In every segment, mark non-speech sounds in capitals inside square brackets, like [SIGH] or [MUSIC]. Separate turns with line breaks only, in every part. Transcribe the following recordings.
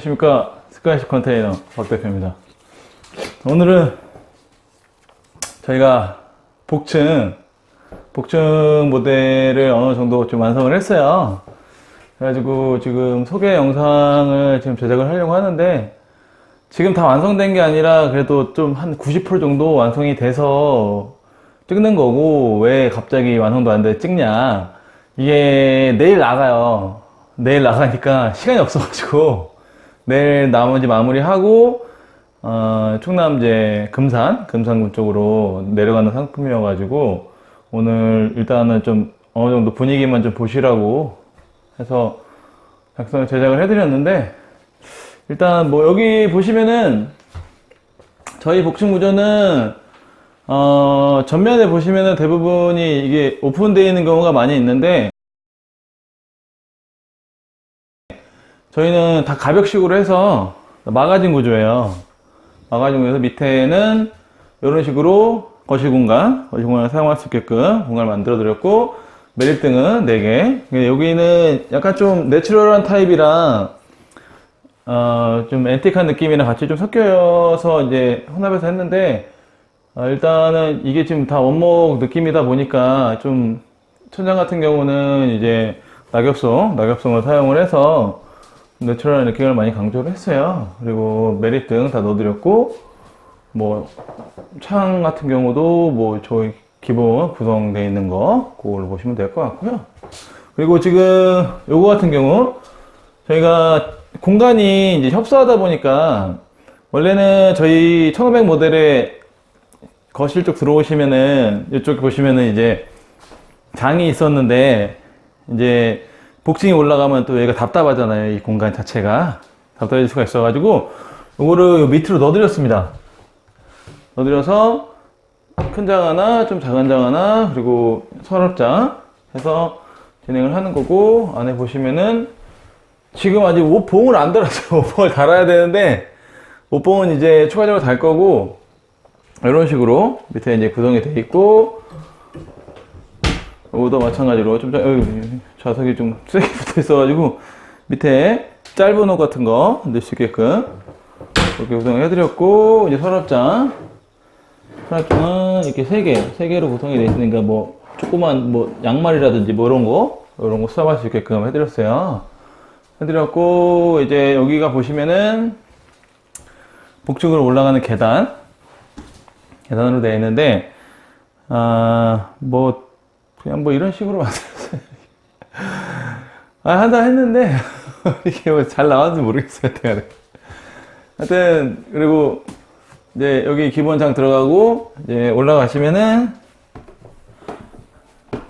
안녕하십니까 스카이시 컨테이너 박 대표입니다. 오늘은 저희가 복층 복층 모델을 어느 정도 좀 완성을 했어요. 그래가지고 지금 소개 영상을 지금 제작을 하려고 하는데 지금 다 완성된 게 아니라 그래도 좀 한 90% 정도 완성이 돼서 찍는 거고 왜 갑자기 완성도 안 돼 찍냐 이게 내일 나가요 내일 나가니까 시간이 없어가지고 내일 나머지 마무리하고 어, 충남 이제 금산 금산군 쪽으로 내려가는 상품이어가지고 오늘 일단은 좀 어느 정도 분위기만 좀 보시라고 해서 작성 제작을 해드렸는데 일단 뭐 여기 보시면은 저희 복층 구조는 어, 전면에 보시면은 대부분이 이게 오픈되어 있는 경우가 많이 있는데 저희는 다 가벽식으로 해서 마가진 구조예요. 마가진 구조에서 밑에는 이런 식으로 거실 공간, 거실 공간을 사용할 수 있게끔 공간을 만들어 드렸고 메리등은 4개. 여기는 약간 좀 내추럴한 타입이랑 어, 좀 앤틱한 느낌이랑 같이 좀 섞여서 이제 혼합해서 했는데 어, 일단은 이게 지금 다 원목 느낌이다 보니까 좀 천장 같은 경우는 이제 낙엽송, 낙엽송을 사용을 해서 내추럴한 느낌을 많이 강조를 했어요. 그리고 메리등 다 넣어드렸고 뭐 창 같은 경우도 뭐 저희 기본 구성되어 있는 거 그걸로 보시면 될 것 같고요. 그리고 지금 요거 같은 경우 저희가 공간이 이제 협소하다 보니까 원래는 저희 1500 모델에 거실 쪽 들어오시면은 이쪽 보시면은 이제 장이 있었는데 이제 복층이 올라가면 또 얘가 답답하잖아요. 이 공간 자체가 답답해질 수가 있어가지고 요거를 밑으로 넣어드렸습니다. 넣어드려서 큰 장 하나, 좀 작은 장 하나, 그리고 서랍장 해서 진행을 하는 거고 안에 보시면은 지금 아직 옷봉을 안 달았어요. [LAUGHS] 옷봉을 달아야 되는데 옷봉은 이제 추가적으로 달 거고 이런 식으로 밑에 이제 구성이 돼 있고 요거도 마찬가지로 좀 자, 어이, 좌석이 좀 세게 붙어 있어가지고 밑에 짧은 옷 같은 거 넣을 수 있게끔 이렇게 구성을 해드렸고 이제 서랍장 서랍장은 이렇게 세 개, 세 개로 구성이 되어 있으니까 뭐 조그만 뭐 양말이라든지 뭐 이런 거 이런 거 수납할 수 있게끔 해드렸어요. 해드렸고 이제 여기가 보시면은 복층으로 올라가는 계단 계단으로 되어 있는데 아뭐 그냥 뭐 이런 식으로 [LAUGHS] 만들었어요. [LAUGHS] 아 한다 했는데 [LAUGHS] 이게 뭐 잘 나왔는지 모르겠어요. 하여튼 하여튼 그리고 이제 여기 기본장 들어가고 이제 올라가시면은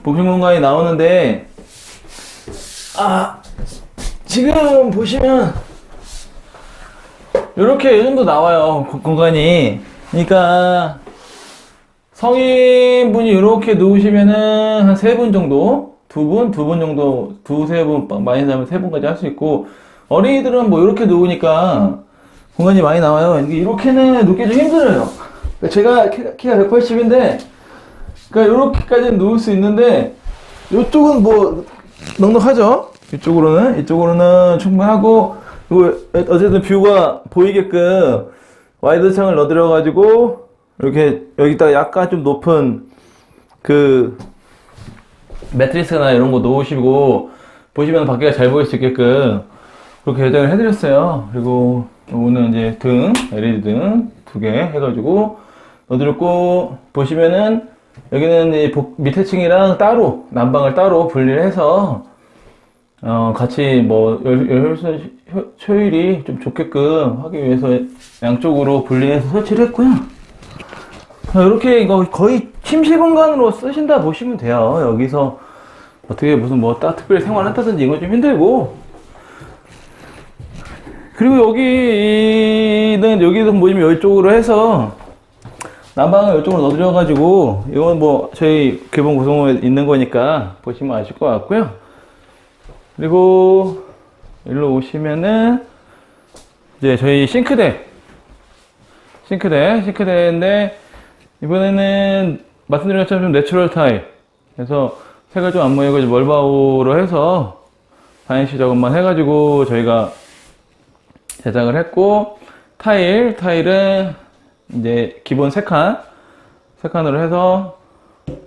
복층 공간이 나오는데 아 지금 보시면 이렇게 이 정도 나와요 고- 공간이 그러니까 성인분이 이렇게 누우시면은 한 세 분 정도 두 분 두 분 정도 두세 분 많이 자면 세 분까지 할 수 있고 어린이들은 뭐 이렇게 누우니까 공간이 많이 나와요. 이렇게는 눕기 좀 힘들어요. 그러니까 제가 키가, 키가 180인데 그러니까 이렇게까지는 누울 수 있는데 이쪽은 뭐 넉넉하죠? 이쪽으로는? 이쪽으로는 충분하고 어쨌든 뷰가 보이게끔 와이드 창을 넣어드려 가지고 이렇게 여기다가 약간 좀 높은 그 매트리스나 이런 거 놓으시고 보시면 밖에가 잘 보일 수 있게끔 그렇게 예정을 해드렸어요. 그리고 요거는 이제 등 LED 등 두 개 해가지고 넣어드렸고 보시면은 여기는 이 복- 밑에 층이랑 따로 난방을 따로 분리를 해서 어, 같이 뭐, 열, 열효, 효율이 좀 좋게끔 하기 위해서 양쪽으로 분리해서 설치를 했고요. 이렇게 이거 거의 침실 공간으로 쓰신다 보시면 돼요. 여기서 어떻게 무슨 뭐딱 특별히 생활한다든지 이건 좀 힘들고. 그리고 여기는, 여기도 보시면 이쪽으로 해서 난방을 이쪽으로 넣어드려가지고, 이건 뭐 저희 기본 구성에 있는 거니까 보시면 아실 것 같고요. 그리고 일로 오시면은 이제 저희 싱크대 싱크대 싱크대인데 이번에는 말씀드린 것처럼 좀 내추럴 타입 그래서 색을 좀안 모여가지고 멀바우로 해서 바니쉬 작업만 해가지고 저희가 제작을 했고 타일 타일은 이제 기본 세 칸, 세 칸으로 해서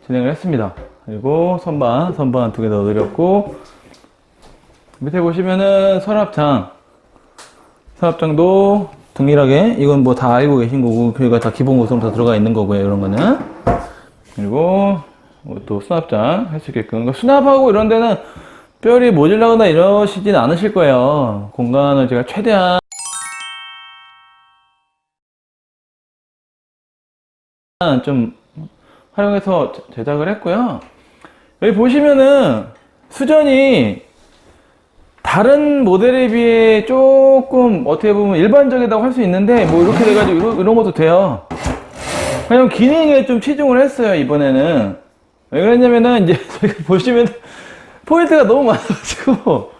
진행을 했습니다. 그리고 선반, 선반 두 개 넣어드렸고 밑에 보시면은 서랍장, 서랍장도 동일하게 이건 뭐 다 알고 계신 거고 그가 다 기본 구성 다 들어가 있는 거고요. 이런 거는 그리고 뭐 또 수납장 할 수 있게끔 그러니까 수납하고 이런 데는 뼈리 모질라거나 이러시진 않으실 거예요. 공간을 제가 최대한 좀 활용해서 제- 제작을 했고요. 여기 보시면은 수전이 다른 모델에 비해 조금 어떻게 보면 일반적이라고 할 수 있는데 뭐 이렇게 돼가지고 이런, 이런 것도 돼요. 그냥 기능에 좀 치중을 했어요 이번에는 왜 그랬냐면은 이제 [LAUGHS] 저희가 보시면 포인트가 너무 많아가지고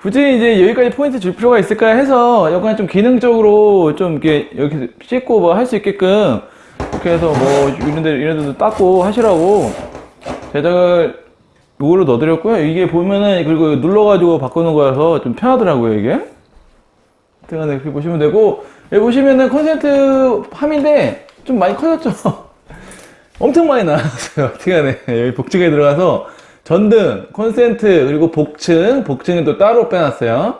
굳이 이제 여기까지 포인트 줄 필요가 있을까 해서 약간 좀 기능적으로 좀 이렇게 이렇게 씻고 뭐 할 수 있게끔 이렇게 해서 뭐 이런 데 이런 데도 닦고 하시라고 제작을 요거로 넣어드렸고요. 이게 보면은 그리고 눌러가지고 바꾸는 거라서 좀 편하더라고요 이게. 등안에 이렇게 보시면 되고 여기 보시면은 컨센트 함인데 좀 많이 커졌죠 [LAUGHS] 엄청 많이 나왔어요. [LAUGHS] 등안에 여기 복층에 들어가서 전등 콘센트 그리고 복층 복층은 또 따로 빼놨어요.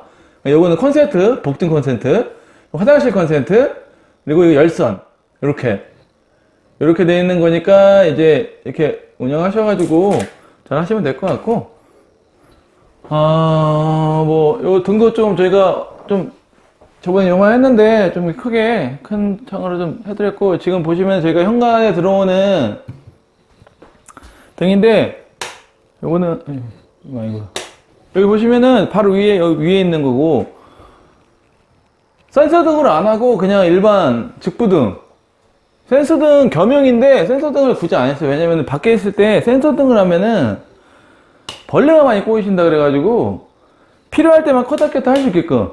요거는 콘센트 복층 콘센트 화장실 콘센트 그리고 이 열선 이렇게. 이렇게 돼 있는 거니까 이제 이렇게 운영하셔가지고 잘 하시면 될 것 같고. 아 뭐 요 등도 좀 저희가 좀 저번에 요만했는데 좀 크게 큰 창으로 좀 해드렸고 지금 보시면 저희가 현관에 들어오는 등인데 요거는 이거 아니고 여기 보시면은 바로 위에 여기 위에 있는 거고 센서 등으로 안 하고 그냥 일반 직부등. 센서 등 겸용인데 센서 등을 굳이 안 했어요. 왜냐면 밖에 있을 때 센서 등을 하면은 벌레가 많이 꼬이신다 그래가지고 필요할 때만 껐다 켰다 할 수 있게끔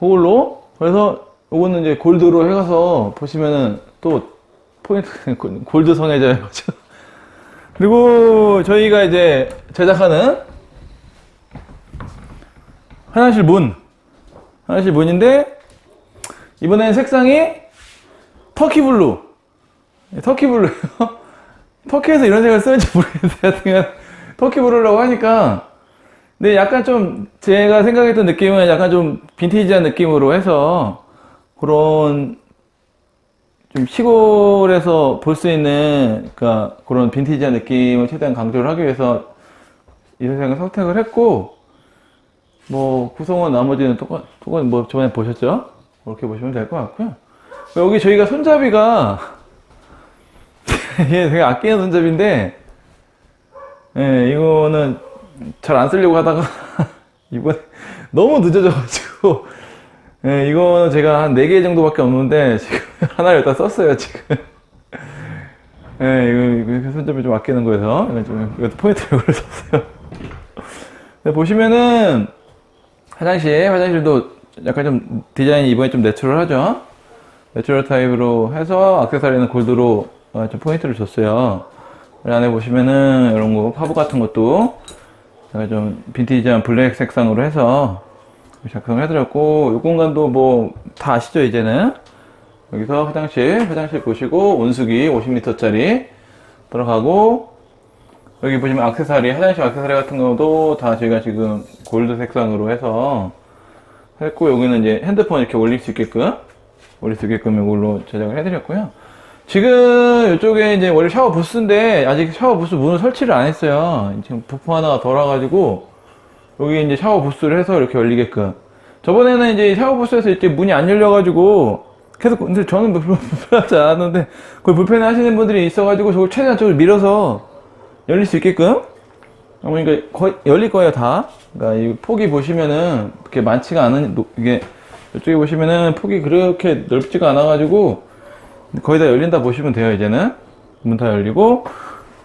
그걸로? 그래서 요거는 이제 골드로 해가서 보시면은 또 포인트 골드 성애자여가지고 [LAUGHS] 그리고 저희가 이제 제작하는 화장실 문. 화장실 문인데 이번엔 색상이 터키 블루. 터키 블루예요. [LAUGHS] 터키에서 이런 색을 쓰는지 모르겠어요 터키 블루라고 하니까 근데 약간 좀 제가 생각했던 느낌은 약간 좀 빈티지한 느낌으로 해서 그런 좀 시골에서 볼 수 있는 그러니까 그런 빈티지한 느낌을 최대한 강조를 하기 위해서 이 색상을 선택을 했고 뭐 구성은 나머지는 똑같 똑같 뭐 저번에 보셨죠? 그렇게 보시면 될 것 같고요. 여기 저희가 손잡이가 [LAUGHS] 이게 되게 아끼는 손잡이인데 예, 이거는 잘 안 쓰려고 하다가 [LAUGHS] 이번에 너무 늦어져가지고. 예, 이거는 제가 한 4개 정도밖에 없는데 지금 [LAUGHS] 하나를 일단 썼어요 지금. 예, 이거, 이거 손잡이 좀 아끼는 좀 이것도 포인트를 이걸 썼어요. 네, 보시면은 화장실 화장실도 약간 좀 디자인이 이번에 좀 내추럴하죠? 내추럴 타입으로 해서 액세서리는 골드로 어, 좀 포인트를 줬어요. 이 안에 보시면은 이런 거 파브 같은 것도 제가 좀 빈티지한 블랙 색상으로 해서 작성을 해드렸고 이 공간도 뭐 다 아시죠 이제는? 여기서 화장실 화장실 보시고 온수기 50리터짜리 들어가고 여기 보시면 액세서리 화장실 액세서리 같은 것도 다 저희가 지금 골드 색상으로 해서 했고 여기는 이제 핸드폰 이렇게 올릴 수 있게끔 올릴 수 있게끔 이걸로 제작을 해드렸고요 지금 이쪽에 이제 원래 샤워 부스인데 아직 샤워 부스 문을 설치를 안 했어요 지금 부품 하나가 덜 와가지고 여기 이제 샤워 부스를 해서 이렇게 열리게끔. 저번에는 이제 샤워 부스에서 이렇게 문이 안 열려가지고 계속 근데 저는 뭐 [LAUGHS] 불편하지 않았는데 그걸 불편해 하시는 분들이 있어가지고 저걸 최대한 쪽으로 밀어서 열릴 수 있게끔. 그러니까 거의 열릴 거예요 다. 그러니까 이 폭이 보시면은 그렇게 많지가 않은 노- 이게 이쪽에 보시면은 폭이 그렇게 넓지가 않아 가지고 거의 다 열린다 보시면 돼요 이제는 문 다 열리고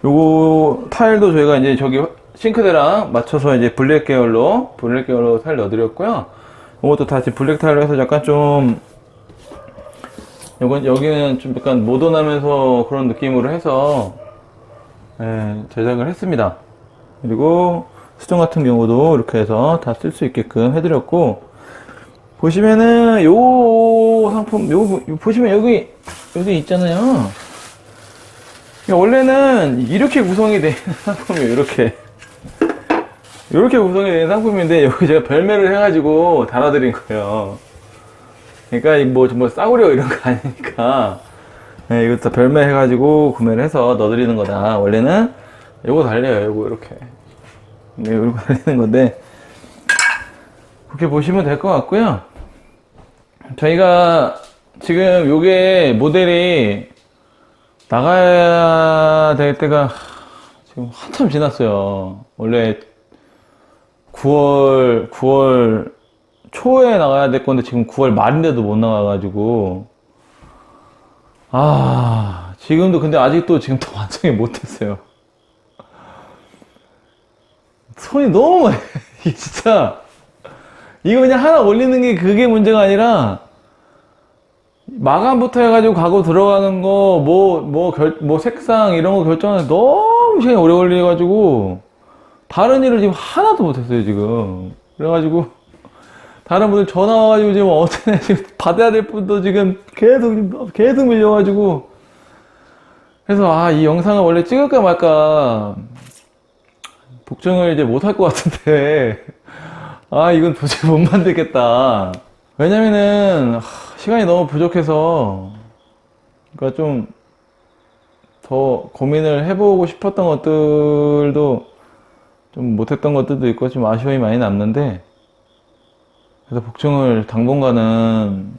요거 타일도 저희가 이제 저기 싱크대랑 맞춰서 이제 블랙 계열로 블랙 계열로 타일 넣어드렸고요. 이것도 다시 블랙 타일로 해서 약간 좀 요건 여기는 좀 약간 모던하면서 그런 느낌으로 해서 예, 제작을 했습니다. 그리고 수정 같은 경우도 이렇게 해서 다 쓸 수 있게끔 해드렸고 보시면은 요 상품 요, 요 보시면 여기 여기 있잖아요. 원래는 이렇게 구성이 된 [LAUGHS] 상품이에요. 이렇게 이렇게 구성이 된 상품인데 여기 제가 별매를 해가지고 달아드린 거예요. 그러니까 뭐 정말 싸구려 이런 거 아니니까 네, 이거 다 별매 해가지고 구매를 해서 넣어드리는 거다. 원래는 요거 달려요. 요거 이렇게 네, 요거 달리는 건데 그렇게 보시면 될 것 같고요. 저희가 지금 요게 모델이 나가야 될 때가 지금 한참 지났어요. 원래 9월, 9월 초에 나가야 될 건데 지금 9월 말인데도 못 나가가지고. 아, 지금도 근데 아직도 지금 더 [LAUGHS] 완성이 못했어요. 손이 너무 많이, [LAUGHS] 진짜. 이거 그냥 하나 올리는 게 그게 문제가 아니라 마감부터 해가지고 가구 들어가는 거, 뭐, 뭐, 결, 뭐, 색상 이런 거 결정하는 너무 시간이 오래 걸려가지고 다른 일을 지금 하나도 못했어요, 지금. 그래가지고 다른 분들 전화 와가지고 지금 어제는 [LAUGHS] 지금 받아야 될 분도 지금 계속, 계속 밀려가지고 그래서 아, 이 영상을 원래 찍을까 말까 복종을 이제 못할 것 같은데 아, 이건 도저히 못 만들겠다. 왜냐면은, 하, 시간이 너무 부족해서, 그러니까 좀, 더 고민을 해보고 싶었던 것들도 좀 못했던 것들도 있고 좀 아쉬움이 많이 남는데, 그래서 복종을 당분간은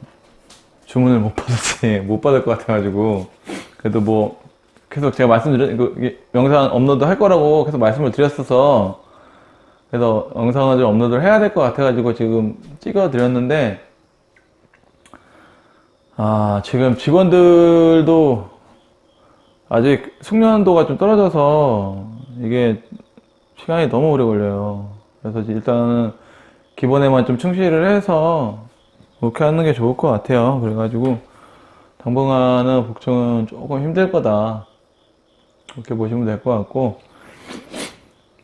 주문을 못 받았지, [LAUGHS] 못 받을 것 같아가지고, 그래도 뭐, 계속 제가 말씀드렸, 그, 영상 업로드 할 거라고 계속 말씀을 드렸어서, 그래서 영상을 좀 업로드를 해야 될 것 같아가지고 지금 찍어 드렸는데, 아, 지금 직원들도 아직 숙련도가 좀 떨어져서 이게 시간이 너무 오래 걸려요. 그래서 일단은 기본에만 좀 충실을 해서 그렇게 하는 게 좋을 것 같아요. 그래가지고 당분간은 복층은 조금 힘들 거다. 그렇게 보시면 될 것 같고,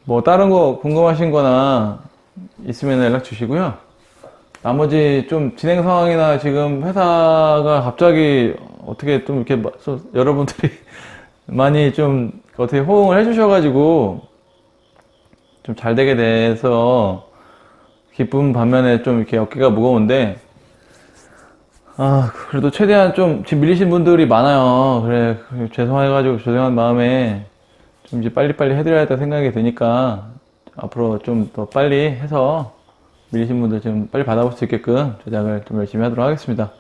뭐 다른 거 궁금하신 거나 있으면 연락 주시고요. 나머지 좀 진행 상황이나 지금 회사가 갑자기 어떻게 좀 이렇게 여러분들이 [LAUGHS] 많이 좀 어떻게 호응을 해주셔가지고 좀 잘 되게 돼서 기쁜 반면에 좀 이렇게 어깨가 무거운데 아 그래도 최대한 좀 지금 밀리신 분들이 많아요. 그래 죄송해가지고 죄송한 마음에 좀 이제 빨리빨리 해드려야겠다 생각이 드니까 앞으로 좀 더 빨리 해서 밀리신 분들 좀 빨리 받아볼 수 있게끔 제작을 좀 열심히 하도록 하겠습니다.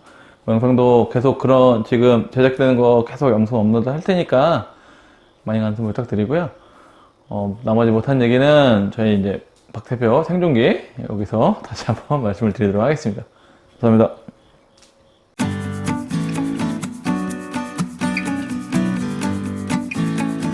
영상도 계속 그런 지금 제작되는 거 계속 영상 업로드 할 테니까 많이 관심 부탁드리고요. 어, 나머지 못한 얘기는 저희 이제 박 대표 생존기 여기서 다시 한번 [LAUGHS] 말씀을 드리도록 하겠습니다. 감사합니다.